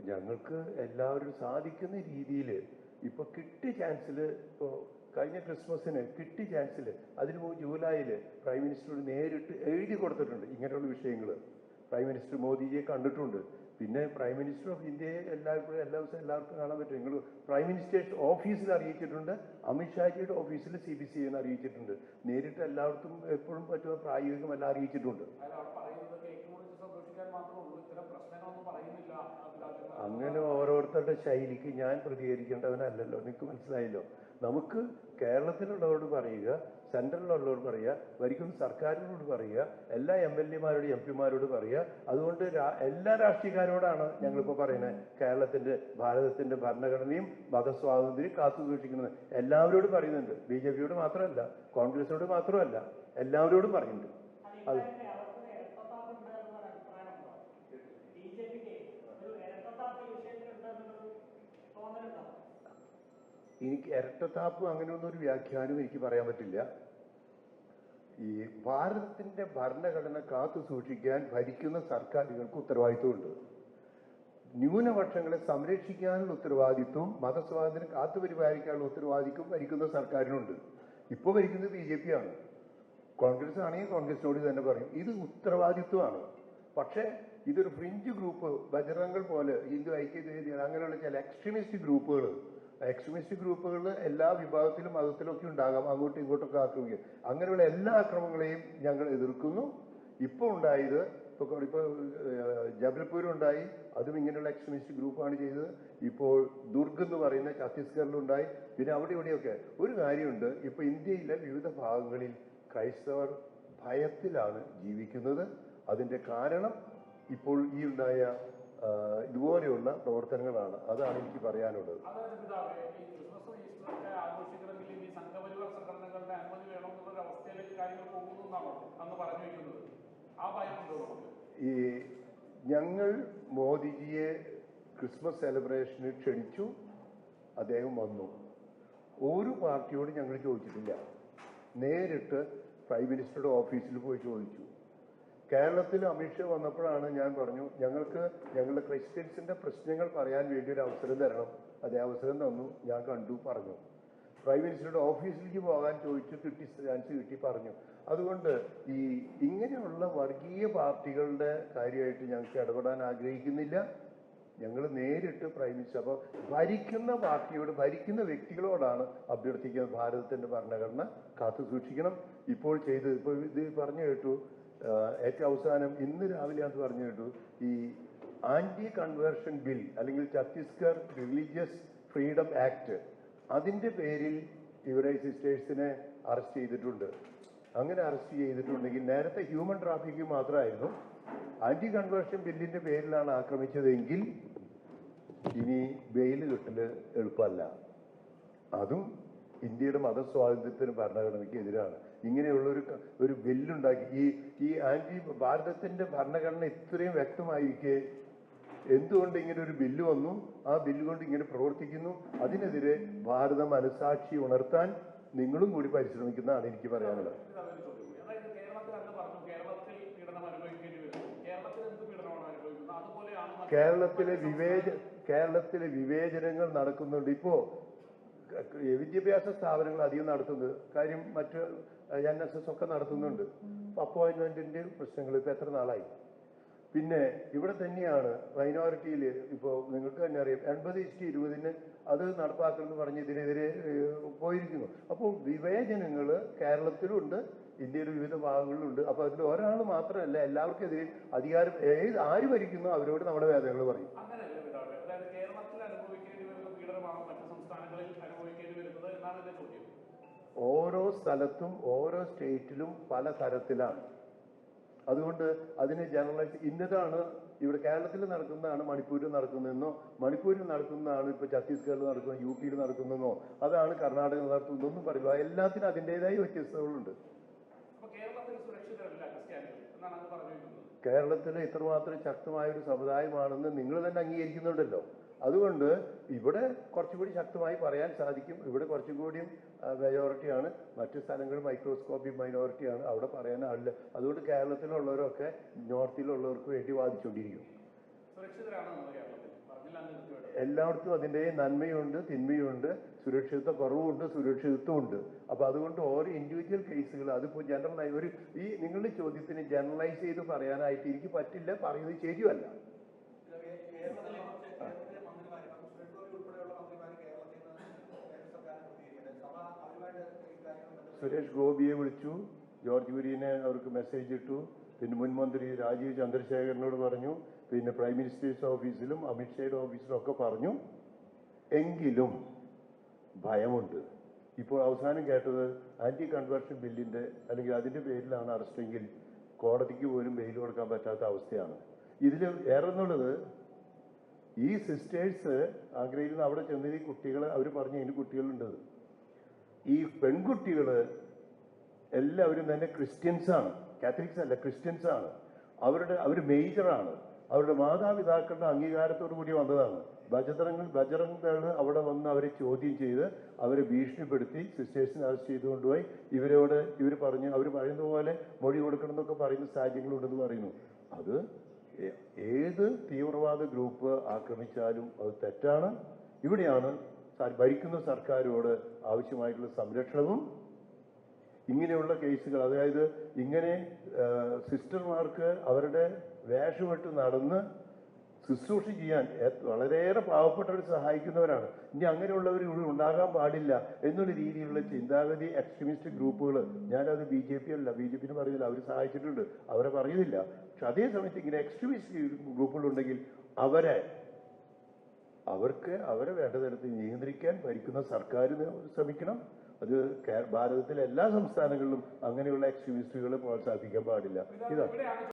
ഇപ്പൊ ഞങ്ങൾക്ക് എല്ലാവരും സാധിക്കുന്ന രീതിയിൽ ഇപ്പൊ കിട്ടിയ ചാൻസിൽ ഇപ്പോൾ കഴിഞ്ഞ ക്രിസ്മസിന് കിട്ടിയ ചാൻസിൽ അതിന് മുമ്പ് ജൂലൈയിൽ പ്രൈം മിനിസ്റ്ററോട് നേരിട്ട് എഴുതി കൊടുത്തിട്ടുണ്ട് ഇങ്ങനെയുള്ള വിഷയങ്ങൾ പ്രൈം മിനിസ്റ്റർ മോദിജിയെ കണ്ടിട്ടുണ്ട്. പിന്നെ പ്രൈം മിനിസ്റ്റർ ഓഫ് ഇന്ത്യയെ എല്ലാവർക്കും എല്ലാ ദിവസവും എല്ലാവർക്കും കാണാൻ പറ്റും. നിങ്ങൾ പ്രൈം മിനിസ്റ്റേഴ്സ് ഓഫീസിൽ അറിയിച്ചിട്ടുണ്ട്. അമിത്ഷാജിയുടെ ഓഫീസിൽ സി ബി സി അറിയിച്ചിട്ടുണ്ട്. നേരിട്ട് എല്ലായിടത്തും എപ്പോഴും പറ്റുന്ന പ്രായോഗികമല്ല അറിയിച്ചിട്ടുണ്ട്. അങ്ങനെ ഓരോരുത്തരുടെ ശൈലിക്ക് ഞാൻ പ്രതികരിക്കേണ്ടവനല്ലല്ലോ. നിങ്ങൾക്ക് മനസ്സിലായല്ലോ? നമുക്ക് കേരളത്തിലുള്ളവരോട് പറയുക സെൻട്രലിലുള്ളവരോട് പറയുക ഭരിക്കുന്ന സർക്കാരിനോട് പറയുക എല്ലാ എം എൽ എമാരോട് എം പിമാരോട് പറയുക. അതുകൊണ്ട് എല്ലാ രാഷ്ട്രീയക്കാരോടാണ് ഞങ്ങളിപ്പോൾ പറയുന്നത്. കേരളത്തിന്റെ ഭാരതത്തിന്റെ ഭരണഘടനയും മതസ്വാതന്ത്ര്യം കാത്തു സൂക്ഷിക്കുന്നത് എല്ലാവരോടും പറയുന്നുണ്ട്. ബി ജെ പിയോട് മാത്രമല്ല കോൺഗ്രസിനോട് മാത്രമല്ല എല്ലാവരോടും പറയുന്നുണ്ട്. അത് എനിക്ക് ഇരട്ടത്താപ്പ് അങ്ങനെയൊന്നും ഒരു വ്യാഖ്യാനം എനിക്ക് പറയാൻ പറ്റില്ല. ഈ ഭാരതത്തിന്റെ ഭരണഘടന കാത്തു സൂക്ഷിക്കാൻ ഭരിക്കുന്ന സർക്കാരുകൾക്ക് ഉത്തരവാദിത്വമുണ്ട്. ന്യൂനപക്ഷങ്ങളെ സംരക്ഷിക്കാനുള്ള ഉത്തരവാദിത്വം മതസ്വാതന്ത്ര്യം കാത്തുപരിപാലിക്കാനുള്ള ഉത്തരവാദിത്വം ഭരിക്കുന്ന സർക്കാരിനുണ്ട്. ഇപ്പോൾ ഭരിക്കുന്നത് ബി ജെ പി ആണ്. കോൺഗ്രസ് ആണെങ്കിൽ കോൺഗ്രസിനോട് തന്നെ പറയും. ഇത് ഉത്തരവാദിത്വമാണ്. പക്ഷേ ഇതൊരു ഫ്രിഞ്ച് ഗ്രൂപ്പ് ബജറംഗൾ പോലെ ഹിന്ദു ഐക്യവേദി അങ്ങനെയുള്ള ചില എക്സ്ട്രീമിസ്റ്റ് ഗ്രൂപ്പുകൾ എക്സ്ട്രീമിസ്റ്റ് ഗ്രൂപ്പുകൾ എല്ലാ വിഭാഗത്തിലും മതത്തിലും ഒക്കെ ഉണ്ടാകാം. അങ്ങോട്ടും ഇങ്ങോട്ടൊക്കെ ആക്രമിക്കും അങ്ങനെയുള്ള എല്ലാ ആക്രമണങ്ങളെയും ഞങ്ങൾ എതിർക്കുന്നു. ഇപ്പോൾ ഉണ്ടായത് ഇപ്പോൾ ഇപ്പോൾ ജബൽപൂർ ഉണ്ടായി. അതും ഇങ്ങനെയുള്ള എക്സ്ട്രീമിസ്റ്റ് ഗ്രൂപ്പാണ് ചെയ്തത്. ഇപ്പോൾ ദുർഗ് എന്ന് പറയുന്ന ഛത്തീസ്ഗഡിലുണ്ടായി പിന്നെ അവിടെ ഇവിടെയൊക്കെ ഒരു കാര്യമുണ്ട്. ഇപ്പോൾ ഇന്ത്യയിലെ വിവിധ ഭാഗങ്ങളിൽ ക്രൈസ്തവർ ഭയത്തിലാണ് ജീവിക്കുന്നത്. അതിന്റെ കാരണം ഇപ്പോൾ ഈ ഉണ്ടായ ഇതുപോലെയുള്ള പ്രവർത്തനങ്ങളാണ്. അതാണ് എനിക്ക് പറയാനുള്ളത്. ഈ ഞങ്ങൾ മോദിജിയെ ക്രിസ്മസ് സെലിബ്രേഷന് ക്ഷണിച്ചു. അദ്ദേഹം വന്നു. ഒരു പാർട്ടിയോട് ഞങ്ങൾ ചോദിച്ചിട്ടില്ല. നേരിട്ട് പ്രൈം മിനിസ്റ്ററുടെ ഓഫീസിൽ പോയി ചോദിച്ചു. കേരളത്തിൽ അമിത്ഷാ വന്നപ്പോഴാണ് ഞാൻ പറഞ്ഞു ഞങ്ങൾക്ക് ഞങ്ങളുടെ ക്രിസ്ത്യൻസിന്റെ പ്രശ്നങ്ങൾ പറയാൻ വേണ്ടി ഒരു അവസരം തരണം. അതേ അവസരം തന്നു ഞാൻ കണ്ടു പറഞ്ഞു. പ്രൈം മിനിസ്റ്ററുടെ ഓഫീസിലേക്ക് പോകാൻ ചോദിച്ചു കിട്ടി ചാൻസ് കിട്ടി പറഞ്ഞു. അതുകൊണ്ട് ഈ ഇങ്ങനെയുള്ള വർഗീയ പാർട്ടികളുടെ കാര്യമായിട്ട് ഞങ്ങൾക്ക് ഇടപെടാൻ ആഗ്രഹിക്കുന്നില്ല. ഞങ്ങൾ നേരിട്ട് പ്രൈം മിനിസ്റ്റർ അപ്പോൾ ഭരിക്കുന്ന പാർട്ടിയോട് ഭരിക്കുന്ന വ്യക്തികളോടാണ് അഭ്യർത്ഥിക്കുന്നത്. ഭാരതത്തിന്റെ ഭരണഘടന കാത്തു സൂക്ഷിക്കണം ഇപ്പോൾ ചെയ്ത് ഇപ്പോൾ ഇത് പറഞ്ഞു കേട്ടു. ഏറ്റവും അവസാനം ഇന്ന് രാവിലെ അത് പറഞ്ഞു കേട്ടു. ഈ ആന്റി കൺവേർഷൻ ബിൽ അല്ലെങ്കിൽ ഛത്തീസ്ഗഡ് റിലീജിയസ് ഫ്രീഡം ആക്ട് അതിന്റെ പേരിൽ ഇവരെ സിസ്റ്റേഴ്സിനെ അറസ്റ്റ് ചെയ്തിട്ടുണ്ട്. അങ്ങനെ അറസ്റ്റ് ചെയ്തിട്ടുണ്ടെങ്കിൽ നേരത്തെ ഹ്യൂമൻ ട്രാഫിക്കിംഗ് മാത്രമായിരുന്നു. ആന്റി കൺവേർഷൻ ബില്ലിന്റെ പേരിലാണ് ആക്രമിച്ചതെങ്കിൽ ഇനി ബെയിൽ കിട്ടൽ എളുപ്പമല്ല. അതും ഇന്ത്യയുടെ മതസ്വാതന്ത്ര്യത്തിന് ഭരണഘടനയ്ക്ക് എതിരാണ് ഇങ്ങനെയുള്ള ഒരു ഒരു ബില്ലുണ്ടാക്കി ഈ ഈ ആന്റി ഭാരതത്തിന്റെ ഭരണഘടന ഇത്രയും വ്യക്തമായിരിക്കെ എന്തുകൊണ്ട് ഇങ്ങനെ ഒരു ബില്ല് വന്നു? ആ ബില്ല് കൊണ്ട് ഇങ്ങനെ പ്രവർത്തിക്കുന്നു. അതിനെതിരെ ഭാരത മനസാക്ഷി ഉണർത്താൻ നിങ്ങളും കൂടി പരിശ്രമിക്കുന്നതാണ് എനിക്ക് പറയാനുള്ളത്. കേരളത്തിലെ വിവേച കേരളത്തിലെ വിവേചനങ്ങൾ നടക്കുന്നുണ്ട്. ഇപ്പോ വിദ്യാഭ്യാസ സ്ഥാപനങ്ങൾ അധികം നടത്തുന്നത്. കാര്യം മറ്റ് എൻ എസ് എസ് ഒക്കെ നടത്തുന്നുണ്ട്. അപ്പോയിന്റ്മെന്റിന്റെ പ്രശ്നങ്ങൾ ഇപ്പൊ എത്ര നാളായി? പിന്നെ ഇവിടെ തന്നെയാണ് മൈനോറിറ്റിയിൽ ഇപ്പോൾ നിങ്ങൾക്ക് തന്നെ അറിയാം. എൺപത് ഇഷ്ടി ഇരുപതിന് അത് നടപ്പാക്കണമെന്ന് പറഞ്ഞ് ഇതിനെതിരെ പോയിരിക്കുന്നു. അപ്പോൾ വിവേചനങ്ങൾ കേരളത്തിലുണ്ട് ഇന്ത്യയുടെ വിവിധ ഭാഗങ്ങളിലുണ്ട്. അപ്പോൾ അതിൽ ഒരാൾ മാത്രമല്ല എല്ലാവർക്കും എതിരെ അധികാരം ഏത് ആര് ഭരിക്കുന്നു അവരോട് നമ്മുടെ വേദനകൾ പറയും. ഓരോ സ്ഥലത്തും ഓരോ സ്റ്റേറ്റിലും പല തരത്തിലാണ്. അതുകൊണ്ട് അതിനെ ജനറലൈസ് ഇന്നതാണ് ഇവിടെ കേരളത്തിൽ നടക്കുന്നതാണ് മണിപ്പൂരിൽ നടക്കുന്നതെന്നോ മണിപ്പൂരിൽ നടക്കുന്നതാണ് ഇപ്പൊ ഛത്തീസ്ഗഡിൽ നടക്കുന്നത് യു പിയിൽ നടക്കുന്നതെന്നോ അതാണ് കർണാടക നടത്തുന്നതെന്നും പറയുക എല്ലാത്തിനും അതിന്റെതായ വ്യത്യസ്തതകളുണ്ട് കേരളത്തിൽ ഇത്രമാത്രം ശക്തമായ ഒരു സമുദായമാണെന്ന് നിങ്ങൾ തന്നെ അംഗീകരിക്കുന്നുണ്ടല്ലോ. അതുകൊണ്ട് ഇവിടെ കുറച്ചുകൂടി ശക്തമായി പറയാൻ സാധിക്കും. ഇവിടെ കുറച്ചും കൂടിയും മെജോറിറ്റിയാണ് മറ്റു സ്ഥലങ്ങൾ മൈക്രോസ്കോപ്പിക് മൈനോറിറ്റിയാണ് അവിടെ പറയാൻ ആളില്ല. അതുകൊണ്ട് കേരളത്തിലുള്ളവരൊക്കെ നോർത്തിലുള്ളവർക്ക് വേണ്ടി വാദിച്ചുകൊണ്ടിരിക്കും എല്ലായിടത്തും അതിന്റെ നന്മയുണ്ട് തിന്മയുണ്ട് സുരക്ഷിതത്വ കുറവുണ്ട് സുരക്ഷിതത്വമുണ്ട്. അപ്പോൾ അതുകൊണ്ട് ഓരോ ഇൻഡിവിജ്വൽ കേസുകൾ അതിപ്പോൾ ജനറലായി ഒരു ഈ നിങ്ങളുടെ ചോദ്യത്തിന് ജനറലൈസ് ചെയ്ത് പറയാനായിട്ട് എനിക്ക് പറ്റില്ല പറയുന്നത് ശരിയല്ല സുരേഷ് ഗോപിയെ വിളിച്ചു. ജോർജ് കുര്യനെ അവർക്ക് മെസ്സേജ് ഇട്ടു. പിന്നെ മുൻ മന്ത്രി രാജീവ് ചന്ദ്രശേഖരനോട് പറഞ്ഞു. പിന്നെ പ്രൈം മിനിസ്റ്റേഴ്സ് ഓഫീസിലും അമിത്ഷായുടെ ഓഫീസിലും ഒക്കെ പറഞ്ഞു. എങ്കിലും ഭയമുണ്ട്. ഇപ്പോൾ അവസാനം കേട്ടത് ആന്റി കൺവേർഷൻ ബില്ലിന്റെ അല്ലെങ്കിൽ അതിന്റെ പേരിലാണ് അറസ്റ്റെങ്കിൽ കോടതിക്ക് പോലും ബെയിൽ കൊടുക്കാൻ പറ്റാത്ത അവസ്ഥയാണ്. ഇതിൽ ഏറെന്നുള്ളത് ഈ സിസ്റ്റേഴ്സ് ആഗ്രഹിക്കുന്ന അവിടെ ചെന്നത് ഈ കുട്ടികൾ അവർ പറഞ്ഞു ഇതിന് കുട്ടികളുണ്ട്. ഈ പെൺകുട്ടികൾ എല്ലാവരും തന്നെ ക്രിസ്ത്യൻസ് ആണ്. കാത്തലിക്സ് അല്ല ക്രിസ്ത്യൻസ് ആണ്. അവരുടെ അവർ മേജറാണ് അവരുടെ മാതാപിതാക്കളുടെ അംഗീകാരത്തോടു കൂടി വന്നതാണ്. ബജറങ്ങൾ ബജറങ്ങൾ അവിടെ വന്ന് അവരെ ചോദ്യം ചെയ്ത് അവരെ ഭീഷണിപ്പെടുത്തി സിസ്റ്റേഴ്സിനെ അറസ്റ്റ് ചെയ്ത് കൊണ്ടുപോയി ഇവരോട് ഇവർ പറഞ്ഞു അവർ പറയുന്ന പോലെ മൊഴി കൊടുക്കണം എന്നൊക്കെ പറയുന്ന സാഹചര്യങ്ങളുണ്ടെന്ന് പറയുന്നു. അത് ഏത് തീവ്രവാദ ഗ്രൂപ്പ് ആക്രമിച്ചാലും അത് തെറ്റാണ്. ഇവിടെയാണ് ഭരിക്കുന്ന സർക്കാരോട് ആവശ്യമായിട്ടുള്ള സംരക്ഷണവും ഇങ്ങനെയുള്ള കേസുകൾ അതായത് ഇങ്ങനെ സിസ്റ്റർമാർക്ക് അവരുടെ വേഷമിട്ട് നടന്ന് ശുശ്രൂഷ ചെയ്യാൻ വളരെയേറെ പാവപ്പെട്ടവർ സഹായിക്കുന്നവരാണ്. ഇനി അങ്ങനെയുള്ളവർ ഇവിടെ ഉണ്ടാകാൻ പാടില്ല എന്നുള്ള രീതിയിലുള്ള ചിന്താഗതി എക്സ്ട്രീമിസ്റ്റ് ഗ്രൂപ്പുകൾ ഞാനത് ബി ജെ പി അല്ല ബി ജെ പിന്ന് പറയുന്നില്ല അവർ സഹായിച്ചിട്ടുണ്ട് അവരെ പറയുന്നില്ല. പക്ഷെ അതേ സമയത്ത് ഇങ്ങനെ എക്സ്ട്രീമിസ്റ്റ് ഗ്രൂപ്പുകളുണ്ടെങ്കിൽ അവരെ അവർക്ക് അവരെ വേണ്ട തരത്തിൽ നിയന്ത്രിക്കാൻ ഭരിക്കുന്ന സർക്കാർ ശ്രമിക്കണം. അത് ഭാരതത്തിലെ എല്ലാ സംസ്ഥാനങ്ങളിലും അങ്ങനെയുള്ള എക്സ്ട്രീമിസ്റ്റുകളെ പ്രോത്സാഹിപ്പിക്കാൻ പാടില്ല. ഇതാണ്